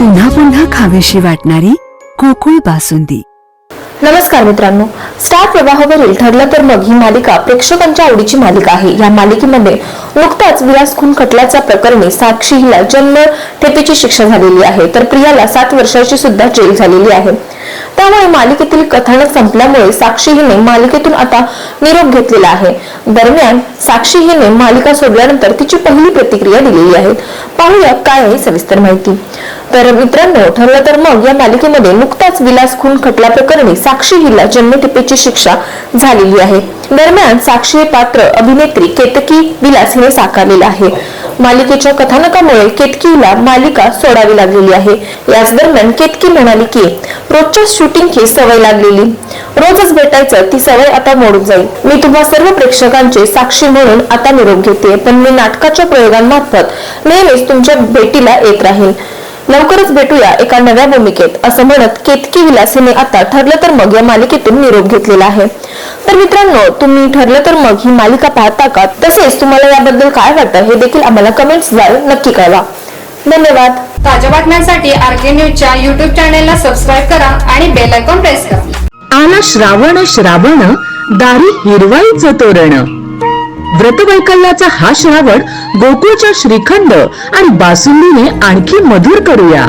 पुन्हा पुन्हा खावीशी वाटणारी कोकुळ बासुंदी. नमस्कार मित्रांनो. स्टार प्रवाहावरील ठरलं तर मग ही मालिका प्रेक्षकांच्या आवडीची मालिका आहे. या मालिकेमध्ये नुकताच विलास खून खटल्याच्या प्रकरणी साक्षी हिला जन्म ठेपेची शिक्षा झालेली आहे. तर प्रियाला सात वर्षाची सुद्धा जेल झालेली आहे. त्यामुळे मालिकेतील कथानक संपल्यामुळे साक्षी हिने मालिकेतून आता निरोप घेतलेला आहे. दरम्यान साक्षी हिने मालिका सोडल्यानंतर तिची पहिली प्रतिक्रिया दिलेली आहे. पाहूया काय आहे सविस्तर माहिती. तर मित्रांनो ठरलं तर मग या मालिकेमध्ये नुकताच विलास खून खटला प्रकरणी साक्षी हिला जन्मठेपेची शिक्षा झालेली आहे. दरम्यान साक्षी हे पात्र अभिनेत्री केतकी विलास हिने साकारलेलं आहे. मालिकेच्या कथानकामुळे केतकीला मालिका सोडावी लागलेली आहे. याच दरम्यान केतकी म्हणाली की रोजच्या शूटिंगची सवय लागलेली. रोजच भेटायचं ती सवय आता मोडून जाईल. मी तुम्हा सर्व प्रेक्षकांचे साक्षी म्हणून आता निरोप घेते पण मी नाटकाच्या प्रयोगांमार्फत नेहमीच तुमच्या भेटीला येत राहील लवकरच भेटूया एका नव्या भूमिकेत असं म्हणत केतकी विलासीने आता ठरलं तर मग या मालिकेतून निरोप घेतलेला आहे. तर मित्रांनो तुम्ही ठरलं तर मग ही मालिका पाहता का? तसेच तुम्हाला याबद्दल काय वाटतं हे देखील आम्हाला कमेंट्सद्वारे नक्की कळवा. धन्यवाद. ताज्या बातम्यांसाठी आर के न्यूजच्या युट्यूब चॅनेलला सबस्क्राईब करा आणि बेल आयकॉन प्रेस करा. आला श्रावण श्रावण दारी हिरवाईचं तोरण. व्रतवैकल्याचा हा श्रावण गोकुळच्या श्रीखंड आणि बासुंदीने आणखी मधुर करूया.